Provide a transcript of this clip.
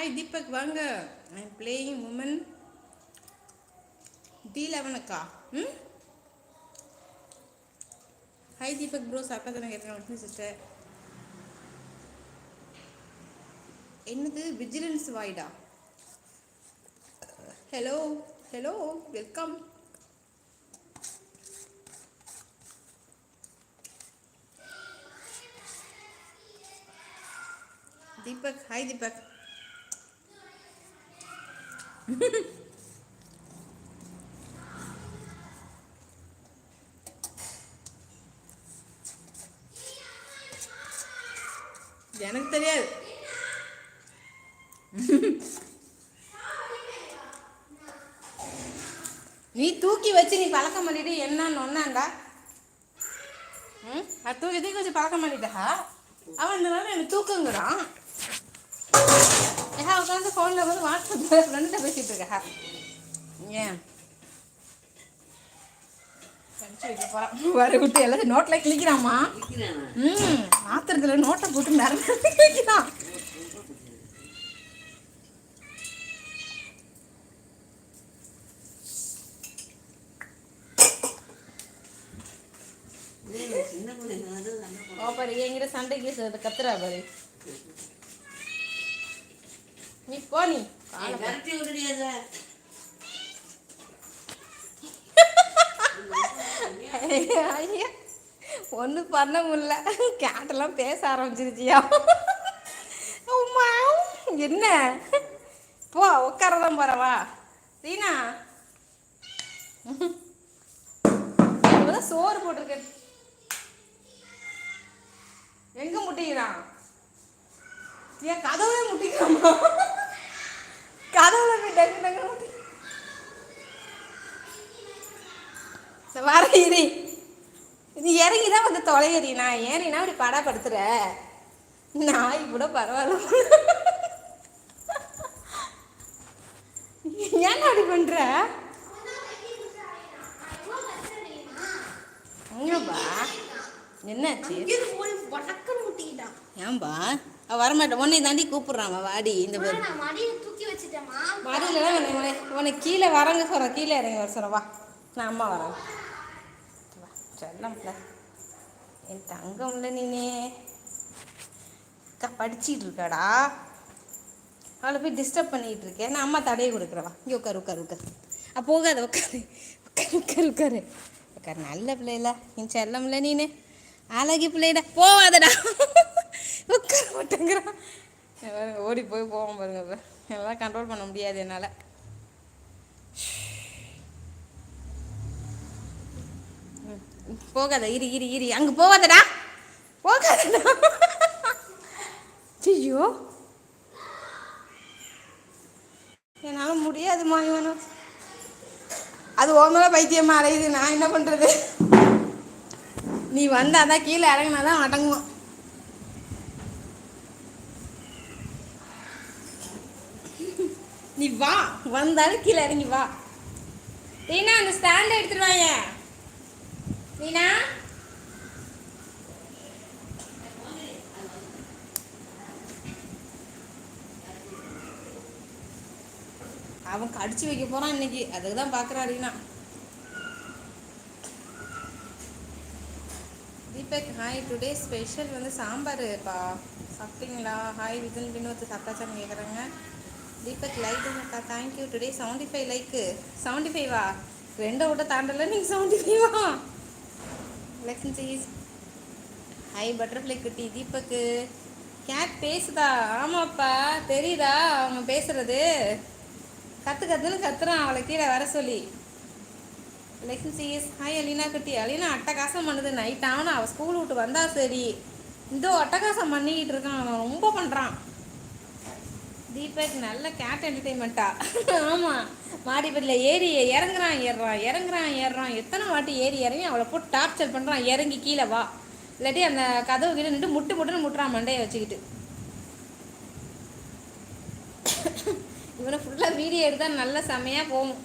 Hi Deepak வாங்க. I am playing women T லெவனுக்கா ம்? Hi Deepak bro சாப்பிட்டா தானே கேட்குறேன். சிஸ்டர் என்னது? Vigilance வாய்டா? Hello hello welcome Deepak hi Deepak எனக்கு தெரியாது. நீ தூக்கி வச்சு நீ பழக்கம் பண்ணிட்டு என்னன்னு ஒன்னாண்டா ம்? அது தூக்கி தூக்கி வச்சு பழக்கம் பண்ணிட்டா? அவன் இந்த நேரம் எனக்கு தூக்குங்கிறான். ஏஹா உட்காந்து ஃபோனில் வந்து வாட்ஸ்அப்பில் ஃப்ரெண்ட்டை பேசிகிட்டு இருக்கா ஏன்? வர விட்டு எல்லாத்தையும் நோட்டில் கிளிக்கிறாம்மா ம் ஆத்திரத்துல நோட்டை போட்டு நிறைய கிளிக்கிறான் ஓ பாரு என்கிட்ட சண்டைக்கு கத்துறா பாரு. நீ போ நீ. பாரு. ஐயா ஒன்றும் பண்ண முடியல. கேட்டெல்லாம் பேச ஆரம்பிச்சிருச்சியா? அம்மா என்ன? போ உட்காரதான் போறவா ரீனா. சோறு போட்டிருக்க. எங்க முட்டிக்கிறான்? ஏன் கதவுல முட்டிக்கிறாமா போய் வர இரு. இது இறங்கி தான் வந்து தொலையறி. நான் ஏறினா அப்படி படப்படுத்துற? நாய் கூட பரவாயில்ல. ஏன் அப்படி பண்ற? எங்கப்பா? என்னாச்சு? ஏன்பா? அவ வரமாட்டேன் உன்னை தாண்டி கூப்பிடுறான் அவன் வாடி இந்த பேர் நான் மடியில தூக்கி வச்சுட்டேமா மடியில உன்னை கீழே வரங்க சொல்கிறேன் கீழே இறங்கி வர சொல்கிறேன் வா. நான் அம்மா வரேன். வா. செல்லம்ல என் தங்கம்ல நீனே. அக்கா படிச்சிட்டு இருக்காடா. அவளை போய் டிஸ்டர்ப் பண்ணிட்டு இருக்கேன். நான் அம்மா தடையை கொடுக்குறவா இங்கே உட்காரு உட்காரு உட்காரு. ஆ போகாத உட்காரு. உட்காரு உட்காரு உட்காரு. உட்காரு நல்ல பிள்ளைல. என் செல்லம்ல நீனு. அழகி பிள்ளைடா. போவாதடா. உட்கார மாட்டேங்கிறான் ஓடி போய் போவோம் பாருங்க இப்போ. எல்லாம் கண்ட்ரோல் பண்ண முடியாது என்னால். போகாத இரு இரு இரு. அங்கே போகாதடா. போகாதடா. ஐயோ. என்னால் முடியாதுமா இவனும் அது ஓ பைத்தியமாக அலையுது. நான் என்ன பண்ணுறது நீ வந்தாதான் கீழே இறங்கினாதான் அடங்குவோம் நீ வா. வந்தாலும் கீழே இறங்கி வா. ரீனா அந்த ஸ்டாண்ட் எடுத்துருவாங்க ரீனா அவன் கடிச்சு வைக்க போறான் இன்னைக்கு. அதுக்கு தான் பாக்குறா Reena. Deepak hi today special வந்து சாம்பார்ப்பா. சாப்பிட்டீங்களா? ஹாய் விஜன் ஒருத்தர் சாப்பிட்டாச்சான்னு கேட்குறாங்க தீபக் லைக் அக்கா thank you today seventy five like seventy ஃபைவா ரெண்டை விட தாண்டல நீங்கள் செவன்டி ஃபைவா லெக்ஷன் சீஸ் ஹை பட்டர்ஃப்ளை குட்டி தீபக்கு. கேட் பேசுதா? ஆமாப்பா தெரியுதா அவங்க பேசுறது? கற்று கத்துன்னு கத்துறான் அவளை கீழே வர சொல்லி. லெக்ஷன் சீஸ் ஹாய் அலீனா குட்டி அலீனா அட்டகாசம் பண்ணுது. நைட் ஆகணும் அவள் ஸ்கூல் விட்டு வந்தா சரி. இந்த அட்டகாசம் பண்ணிக்கிட்டு இருக்கான். அவன் ரொம்ப பண்ணுறான் தீபக் நல்ல கேட் என்டர்டைன்மெண்ட்டா ஆமாம் மாடிப்படியில் ஏறி இறங்குறான் ஏறுறான் இறங்குறான் ஏறுறான். எத்தனை வாட்டி ஏறி இறங்கி அவளை போட்டு டார்ச்சர் பண்ணுறான் இறங்கி கீழே வா. இல்லாட்டி அந்த கதவு கீழே நின்று முட்டு முட்டுன்னு முட்டுறான் மண்டையை வச்சுக்கிட்டு. இவனை ஃபுல்லாக வீடியோ எடுத்தால் நல்ல செமையாக போகும்.